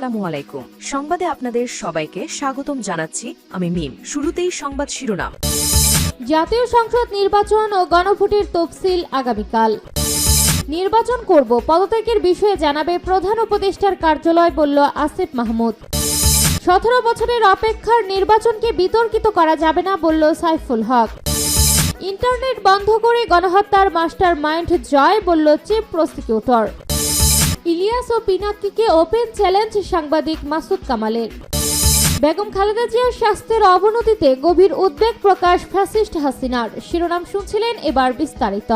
আসসালামু আলাইকুম সংবাদে আপনাদের সবাইকে স্বাগতম জানাচ্ছি আমি মিম। শুরুতেই সংবাদ শিরোনাম। জাতীয় সংসদ নির্বাচন ও গণভোটের তফসিল আগামীকাল। নির্বাচন করব, পদত্যাগের বিষয়ে জানাবে প্রধান উপদেষ্টার কার্যালয়, বলল আসিফ মাহমুদ। সতেরো বছরের অপেক্ষার নির্বাচনকে বিতর্কিত করা যাবে না, বলল সাইফুল হক। ইন্টারনেট বন্ধ করে গণহত্যার মাস্টার মাইন্ড জয়, বলল চিফ প্রসিকিউটর। ইলিয়াস ও পিনাক্কিকে ওপেন চ্যালেঞ্জ সাংবাদিক মাসুদ কামালের। বেগম খালেদা জিয়ার স্বাস্থ্যের অবনতিতে গভীর উদ্বেগ প্রকাশ ফ্যাসিস্ট হাসিনার। শিরোনাম শুনছিলেন এবার বিস্তারিত।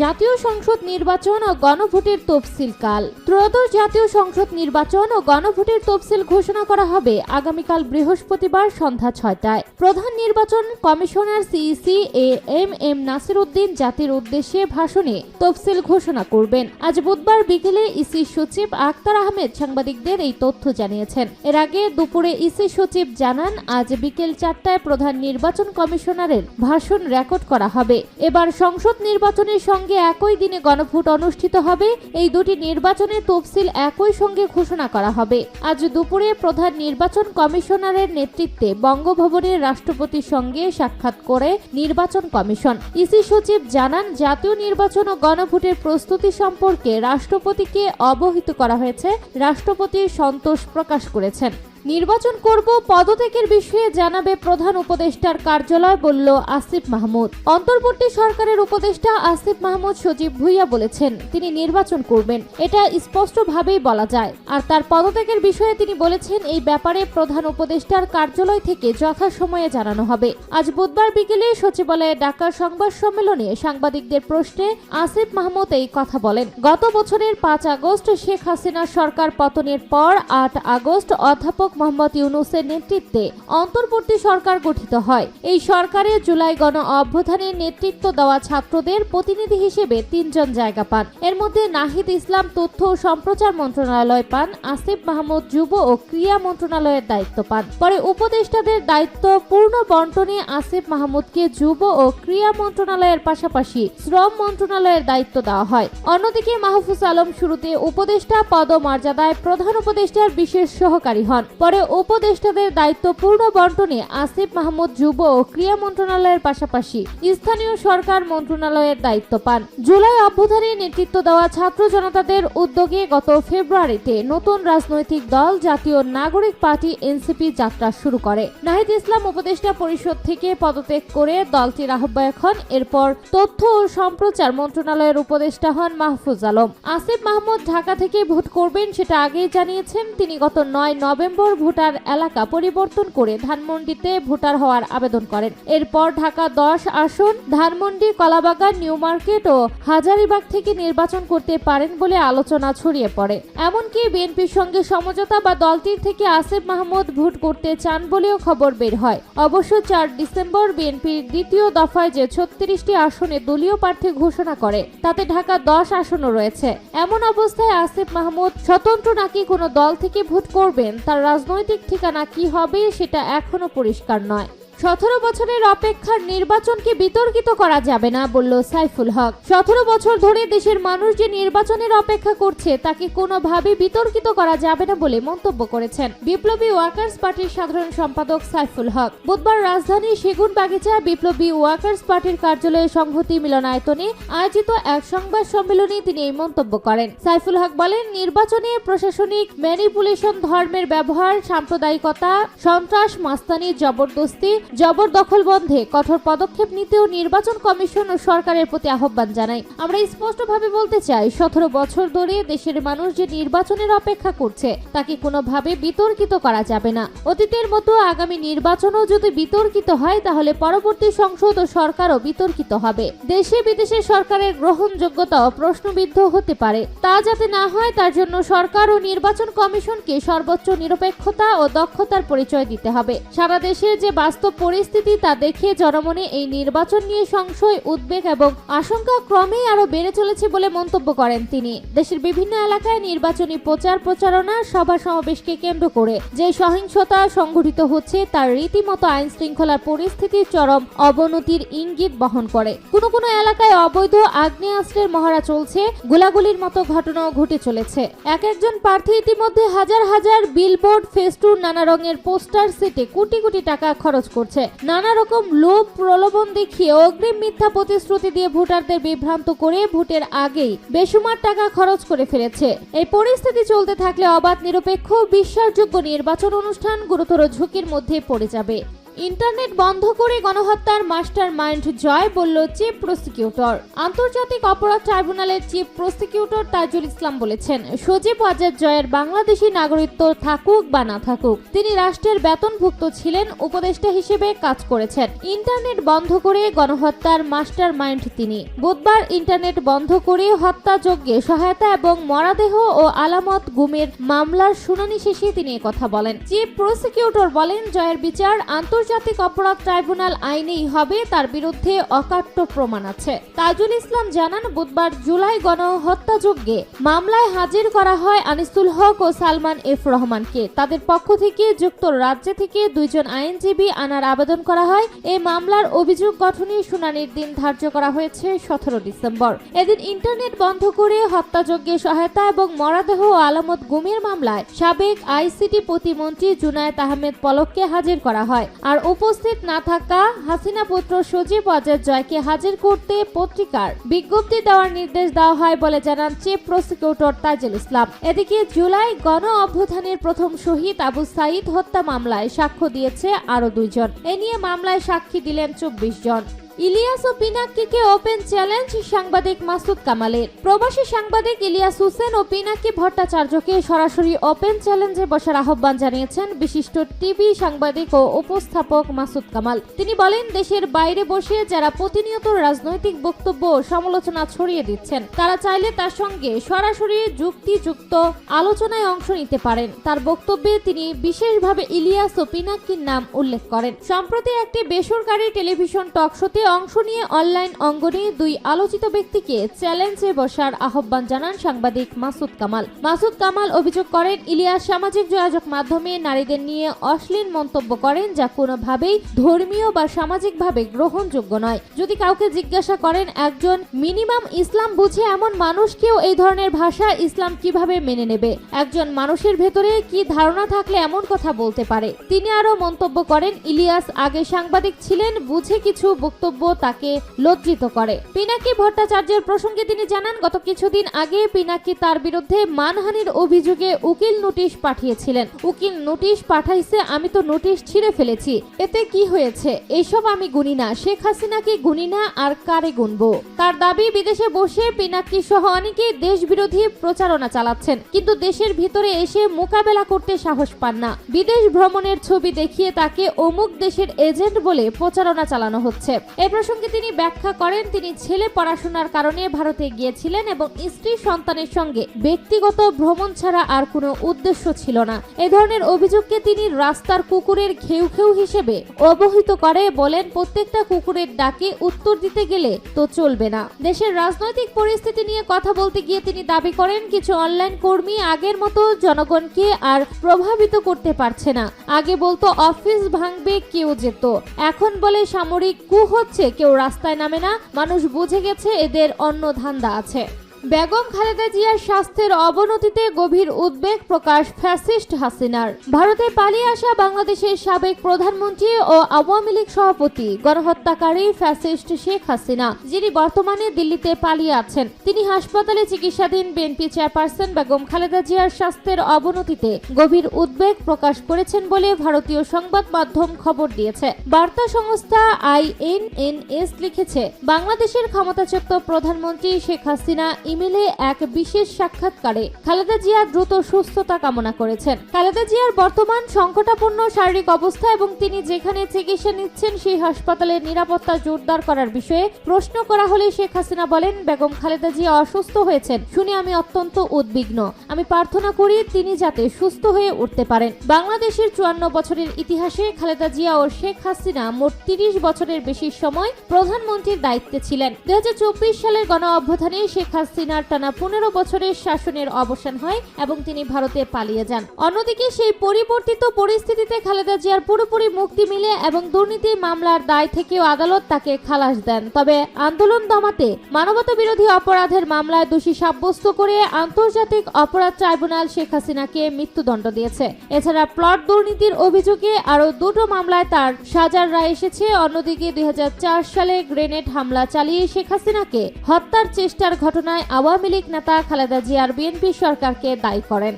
জাতীয় সংসদ নির্বাচন ও গণভোটের তফসিল কাল। ত্রয়োদশ জাতীয় সংসদ নির্বাচন ও গণভোটের তফসিল ঘোষণা করা হবে আগামীকাল বৃহস্পতিবার সন্ধ্যা ছয়টায়। প্রধান নির্বাচন commissioner CEC A M M Nasir Uddin জাতির উদ্দেশ্যে ভাষণে তফসিল ঘোষণা করবেন। আজ বুধবার বিকেলে ইসি সচিব আক্তার আহমেদ সাংবাদিকদের এই তথ্য জানিয়েছেন। এর আগে দুপুরে ইসি সচিব জানান, আজ বিকেল চারটায় প্রধান নির্বাচন কমিশনারের ভাষণ রেকর্ড করা হবে। এবার সংসদ নির্বাচনের একই দিনে গণভোট অনুষ্ঠিত হবে। এই দুটি নির্বাচনের তফসিল একই সঙ্গে ঘোষণা করা হবে। আজ দুপুরে প্রধান নির্বাচন কমিশনারের নেতৃত্বে বঙ্গভবনের রাষ্ট্রপতির সঙ্গে সাক্ষাৎ করে নির্বাচন কমিশন। ইসি সচিব জানান, জাতীয় নির্বাচন ও গণভোটের প্রস্তুতি সম্পর্কে রাষ্ট্রপতিকে অবহিত করা হয়েছে। রাষ্ট্রপতি সন্তোষ প্রকাশ করেছেন। নির্বাচন করব, পদত্যাগের বিষয়ে জানাবে প্রধান উপদেষ্টার কার্যালয়, বলল আসিফ মাহমুদ। অন্তর্বর্তী সরকারের উপদেষ্টা আসিফ মাহমুদ সজীব ভুইয়া বলেছেন, তিনি নির্বাচন করবেন। এটা স্পষ্টভাবেই বলা যায়। আর তার পদত্যাগের বিষয়ে তিনি বলেছেন, এই ব্যাপারে প্রধান উপদেষ্টার কার্যালয় থেকে যথাসময়ে জানানো হবে। আজ বুধবার বিকেলে সচিবালয়ে ডাকা সংবাদ সম্মেলনে সাংবাদিকদের প্রশ্নে আসিফ মাহমুদ এই কথা বলেন। গত বছরের পাঁচ আগস্ট শেখ হাসিনার সরকার পতনের পর আট আগস্ট অধ্যাপক মোহাম্মদ ইউনুসের নেতৃত্বে অন্তর্বর্তী সরকার গঠিত হয়। এই সরকারে জুলাই গণ অভ্যুত্থানের নেতৃত্ব দেওয়া ছাত্রদের প্রতিনিধি হিসেবে তিনজন জায়গা পান। এর মধ্যে নাহিদ ইসলাম তথ্য ও সম্প্রচার মন্ত্রণালয় পান, আসিফ মাহমুদ যুব ও ক্রীড়া মন্ত্রণালয়ের দায়িত্ব পান। পরে উপদেষ্টাদের দায়িত্ব পূর্ণ বন্টনে আসিফ মাহমুদকে যুব ও ক্রীড়া মন্ত্রণালয়ের পাশাপাশি শ্রম মন্ত্রণালয়ের দায়িত্ব দেওয়া হয়। অন্যদিকে মাহফুজ আলম শুরুতে উপদেষ্টা পদমর্যাদায় প্রধান উপদেষ্টার বিশেষ সহকারী হন। পরে উপদেষ্টাদের দায়িত্ব পূর্ণ বন্টনে আসিফ মাহমুদ যুব ও ক্রীড়া মন্ত্রণালয়ের পাশাপাশি স্থানীয় সরকার মন্ত্রণালয়ের দায়িত্ব পান। জুলাই অভ্যুত্থানে নেতৃত্ব দেওয়া ছাত্র জনতাদের উদ্যোগে গত ফেব্রুয়ারিতে নতুন রাজনৈতিক দল, জাতীয় নাগরিক পার্টি, এনসিপি যাত্রা শুরু করে। নাহিদ ইসলাম উপদেষ্টা পরিষদ থেকে পদত্যাগ করে দলটির আহ্বায়ক হন। এরপর তথ্য ও সম্প্রচার মন্ত্রণালয়ের উপদেষ্টা হন মাহফুজ আলম। আসিফ মাহমুদ ঢাকা থেকে ভোট করবেন সেটা আগেই জানিয়েছেন। তিনি গত নয় নভেম্বর ভোটার এলাকা পরিবর্তন করে ধানমন্ডিতে ভোটার হওয়ার আবেদন করেন। এরপর ঢাকা দশ আসন, ধানমন্ডি, কলাবাগান, নিউ মার্কেট ও হাজারিবাগ থেকে নির্বাচন করতে পারেন বলে আলোচনা ছড়িয়ে পড়ে। এমনকি বিএনপির সঙ্গে সমঝোতা বা দলটির থেকে আসিফ মাহমুদ ভোট করতে চান বলেও খবর বের হয়। অবশ্য চার ডিসেম্বর বিএনপির দ্বিতীয় দফায় যে ছত্রিশটি আসনে দলীয় প্রার্থী ঘোষণা করে, তাতে ঢাকা দশ আসনও রয়েছে। এমন অবস্থায় আসিফ মাহমুদ স্বতন্ত্র নাকি কোনো দল থেকে ভোট করবেন, তার রাজনৈতিক ঠিকানা কি হবে সেটা এখনও পরিষ্কার নয়। সতেরো বছরের অপেক্ষার নির্বাচনকে বিতর্কিত করা যাবে না, বলল সাইফুল হক। সতেরো বছর ধরে দেশের মানুষ যে নির্বাচনের অপেক্ষা করছে, তাকে কোনোভাবে বিতর্কিত করা যাবে না বলে মন্তব্য করেছেন বিপ্লবী ওয়ার্কার্স পার্টির সাধারণ সম্পাদক সাইফুল হক। বুধবার রাজধানীর সেগুন বাগিচা বিপ্লবী ওয়ার্কার্স পার্টির কার্যালয়ে সংহতি মিলনায়তনে আয়োজিত এক সংবাদ সম্মেলনে তিনি এই মন্তব্য করেন। সাইফুল হক বলেন, নির্বাচনে প্রশাসনিক ম্যানিপুলেশন ধর্মের ব্যবহার, সাম্প্রদায়িকতা, সন্ত্রাস, মাস্তানি, জবরদস্তি জবরদখল বন্ধে কঠোর পদক্ষেপ নিতেও নির্বাচন কমিশন ও সরকারের প্রতি আহ্বান জানাই আমরা স্পষ্টভাবে বলতে চাই, সতেরো বছর ধরে দেশের মানুষ যে নির্বাচনের অপেক্ষা করছে, তাকে কোনোভাবে বিতর্কিত করা যাবে না। অতীতের মতো আগামী নির্বাচনও যদি বিতর্কিত হয়, তাহলে পরবর্তী সংসদ ও সরকারও বিতর্কিত হবে। দেশে বিদেশে সরকারের গ্রহণযোগ্যতাও প্রশ্নবিদ্ধ হতে পারে। তা যাতে না হয়, তার জন্য সরকার ও নির্বাচন কমিশনকে সর্বোচ্চ নিরপেক্ষতা ও দক্ষতার পরিচয় দিতে হবে। সারা দেশের যে বাস্তব পরিস্থিতি তা দেখে জনমনে এই নির্বাচন নিয়ে সংশয়, উদ্বেগ এবং আশঙ্কা ক্রমেই আরও বেড়ে চলেছে বলে মন্তব্য করেন তিনি। দেশের বিভিন্ন এলাকায় নির্বাচনী প্রচার প্রচারণা, সভা সমাবেশকে কেন্দ্র করে যে সহিংসতা সংঘটিত হচ্ছে, তার রীতিমতো আইন শৃঙ্খলার পরিস্থিতির চরম অবনতির ইঙ্গিত বহন করে। কোনো কোনো এলাকায় অবৈধ আগ্নেয়াস্ত্রের মহড়া চলছে, গোলাগুলির মতো ঘটনাও ঘটে চলেছে। এক একজন প্রার্থী ইতিমধ্যে হাজার হাজার বিলবোর্ড, ফেস্টুন, নানা রঙের পোস্টার, সেটে কোটি কোটি টাকা খরচ করছে। নানা রকম লোভ, প্রলোভন দেখিয়ে অগ্রিম মিথ্যা প্রতিশ্রুতি দিয়ে ভোটারদের বিভ্রান্ত করে ভোটের আগেই বেসুমার টাকা খরচ করে ফেলেছে। এই পরিস্থিতি চলতে থাকলে অবাধ, নিরপেক্ষ, বিশ্বাসযোগ্য নির্বাচন অনুষ্ঠান গুরুতর ঝুঁকির মধ্যে পড়ে যাবে। ইন্টারনেট বন্ধ করে গণহত্যার মাস্টার মাইন্ড জয় বলল চিফ প্রসিকিউটর। আন্তর্জাতিক অপরাধ ট্রাইব্যুনালের চিফ প্রসিকিউটর তাজুল ইসলাম বলেছেন, সজীব ওয়াজেদ জয়ের বাংলাদেশি নাগরিকত্ব থাকুক বা না থাকুক, তিনি রাষ্ট্রের বেতনভুক্ত ছিলেন, উপদেষ্টা হিসেবে কাজ করেছেন। ইন্টারনেট বন্ধ করে গণহত্যার মাস্টার মাইন্ড তিনি। বুধবার ইন্টারনেট বন্ধ করে হত্যাযজ্ঞে সহায়তা এবং মরাদেহ ও আলামত গুমের মামলার শুনানি শেষে তিনি কথা বলেন। চিফ প্রসিকিউটর বলেন, জয়ের বিচার আন্তর্জাতিক অপরাধ ট্রাইব্যুনাল আইনেই হবে, তার বিরুদ্ধে অকাট্য প্রমাণ আছে। তাজুল ইসলাম জানান, বুধবার জুলাই গণহত্যাযজ্ঞে মামলায় হাজির করা হয় আনিসুল হক ও সালমান এফ রহমানকে। তাদের পক্ষ থেকে যুক্তরাজ্য থেকে দুইজন আইনজীবী আনার আবেদন করা হয়। এই মামলার অভিযোগ গঠনে শুনানির দিন ধার্য করা হয়েছে সতেরো ডিসেম্বর। এদিন ইন্টারনেট বন্ধ করে হত্যাযজ্ঞে সহায়তা এবং মরাদেহ ও আলামত গুমের মামলায় সাবেক আইসিটি প্রতিমন্ত্রী জুনায়েদ আহমেদ পলককে হাজির করা হয়। আর উপস্থিত না থাকা হাসিনা পুত্র সজীব অজয় জয়কে হাজির করতে পত্রিকার বিজ্ঞপ্তি দেওয়ার নির্দেশ দেওয়া হয় বলে জানান চিফ প্রসিকিউটর তাজুল ইসলাম। এদিকে জুলাই গণ অভ্যুত্থানের প্রথম শহীদ আবু সাইদ হত্যা মামলায় সাক্ষ্য দিয়েছে আরও দুইজন। এ নিয়ে মামলায় সাক্ষী দিলেন চব্বিশ জন। ইলিয়াস ও পিনাক্কিকে ওপেন চ্যালেঞ্জ সাংবাদিক মাসুদ কামালের। প্রবাসী সাংবাদিক ইলিয়াস হোসেন ও পিনাক্কি ভট্টাচার্যকে সরাসরি ওপেন চ্যালেঞ্জে বসার আহ্বান জানিয়েছেন বিশিষ্ট টিভি সাংবাদিক ও উপস্থাপক মাসুদ কামাল। তিনি বলেন, দেশের বাইরে বসে যারা প্রতিনিয়ত রাজনৈতিক বক্তব্য সমালোচনা ছড়িয়ে দিচ্ছেন, তারা চাইলে তার সঙ্গে সরাসরি যুক্তিযুক্ত আলোচনায় অংশ নিতে পারেন। তার বক্তব্যে তিনি বিশেষভাবে ইলিয়াস ও পিনাক্কির নাম উল্লেখ করেন। সম্প্রতি একটি বেসরকারি টেলিভিশন টক শোতে অংশ নিয়ে অনলাইন অঙ্গনে দুই আলোচিত ব্যক্তিকে চ্যালেঞ্জে বসার আহ্বান জানান সাংবাদিক মাসুদ কামাল। মাসুদ কামাল অভিযোগ করেন, ইলিয়াস সামাজিক যোগাযোগ মাধ্যমে নারীদের নিয়ে অশ্লীল মন্তব্য করেন যা কোনোভাবেই ধর্মীয় বা সামাজিকভাবে গ্রহণযোগ্য নয়। যদি কাউকে জিজ্ঞাসা করেন, একজন মিনিমাম ইসলাম বুঝে এমন মানুষকেও এই ধরনের ভাষা ইসলাম কীভাবে মেনে নেবে? একজন মানুষের ভেতরে কি ধারণা থাকলে এমন কথা বলতে পারে? তিনি আরও মন্তব্য করেন, ইলিয়াস আগে সাংবাদিক ছিলেন, বুঝে কিছু বক্তব্য তাকে লজ্জিত করে। পিনাকি ভট্টাচার্যের প্রসঙ্গে তিনি জানান, গত কিছুদিন আগে পিনাকি তার বিরুদ্ধে মানহানির অভিযোগে উকিল নোটিশ পাঠিয়েছিলেন। উকিল নোটিশ পাঠাইছে, আমি তো নোটিশ ছিঁড়ে ফেলেছি। এতে কি হয়েছে? এসব আমি গুনি না। শেখ হাসিনাকে গুনি না, আর কারে গুনবো? তার দাবি, বিদেশে বসে পিনাকি সহ অনেকেই দেশ বিরোধী প্রচারণা চালাচ্ছেন। কিন্তু দেশের ভিতরে এসে মোকাবেলা করতে সাহস পান না। বিদেশ ভ্রমণের ছবি দেখিয়ে তাকে অমুক দেশের এজেন্ট বলে প্রচারণা চালানো হচ্ছে। এ প্রসঙ্গে তিনি ব্যাখ্যা করেন, তিনি ছেলে পড়াশোনার কারণে ভারতে গিয়েছিলেন এবং স্ত্রী সন্তানের সঙ্গে ব্যক্তিগত ভ্রমণ ছাড়া আর কোনো উদ্দেশ্য ছিল না। এ ধরনের অভিযোগকে তিনি রাস্তার কুকুরের ঘেউ ঘেউ হিসেবে অবহিত করে বলেন, প্রত্যেকটা কুকুরের ডাকে উত্তর দিতে গেলে তো চলবে না। দেশের রাজনৈতিক পরিস্থিতি নিয়ে কথা বলতে গিয়ে তিনি দাবি করেন, কিছু অনলাইন কর্মী আগের মতো জনগণকে আর প্রভাবিত করতে পারছে না। আগে বলতো, অফিস ভাঙবে, কেউ যেত। এখন বলে, সামরিক কু হচ্ছে কেউ রাস্তায় নামে না মানুষ বুঝে গেছে এদের অন্য ধান্দা আছে। বেগম খালেদা জিয়ার স্বাস্থ্যের অবনতিতে গভীর উদ্বেগ প্রকাশ ফ্যাসিস্ট হাসিনার। ভারতে পালিয়ে আসা বাংলাদেশের সাবেক প্রধানমন্ত্রী ও আওয়ামী লীগ সভাপতি, গণহত্যাকারী ফ্যাসিস্ট শেখ হাসিনা, যিনি বর্তমানে দিল্লিতে পালিয়ে আছেন। তিনি হাসপাতালে চিকিৎসাধীন বিএনপি চেয়ারপারসন বেগম খালেদা জিয়ার স্বাস্থ্যের অবনতিতে গভীর উদ্বেগ প্রকাশ করেছেন বলে ভারতীয় সংবাদ মাধ্যম খবর দিয়েছে। বার্তা সংস্থা আইএনএনএস লিখেছে, বাংলাদেশের ক্ষমতাচ্যুত প্রধানমন্ত্রী শেখ হাসিনা ইমেলে এক বিশেষ সাক্ষাৎকারে খালেদা জিয়া দ্রুত সুস্থতা কামনা করেছেন। খালেদা জিয়ার বর্তমান সংকটাপন্ন শারীরিক অবস্থা এবং তিনি যেখানে চিকিৎসা নিচ্ছেন সেই হাসপাতালের নিরাপত্তা জোরদার করার বিষয়ে প্রশ্ন করা হলে শেখ হাসিনা বলেন, বেগম খালেদা জিয়া অসুস্থ হয়েছেন শুনে আমি অত্যন্ত উদ্বিগ্ন। আমি প্রার্থনা করি তিনি যাতে সুস্থ হয়ে উঠতে পারেন। বাংলাদেশের চুয়ান্ন বছরের ইতিহাসে খালেদা জিয়া ও শেখ হাসিনা মোট তিরিশ বছরের বেশি সময় প্রধানমন্ত্রীর দায়িত্বে ছিলেন। দুই হাজার চব্বিশ সালের গণ অভ্যুত্থানে শেখ হাসিনার টানা পনেরো বছরের শাসনের অবসান হয় এবং তিনি ভারতে পালিয়ে যান। অন্যদিকে সেই পরিবর্তিত পরিস্থিতিতে খালেদা জিয়ার পুরোপুরি মুক্তি মিলে এবং দুর্নীতি মামলার দায় থেকেও আদালত তাকে খালাস দেন। তবে আন্দোলন দমাতে মানবতা বিরোধী অপরাধের মামলায় দোষী সাব্যস্ত করে আন্তর্জাতিক অপরাধ ট্রাইব্যুনাল শেখ হাসিনাকে মৃত্যুদণ্ড দিয়েছে। এছাড়া প্লট দুর্নীতির অভিযোগে আরও দুটো মামলায় তার সাজার রায় এসেছে। অন্যদিকে দুই হাজার চার সালে গ্রেনেড হামলা চালিয়ে শেখ হাসিনাকে হত্যার চেষ্টার ঘটনায় আওয়ামী লীগ নেতা খালেদা জিয়ার বিএনপি সরকারকে দায়ী করেন।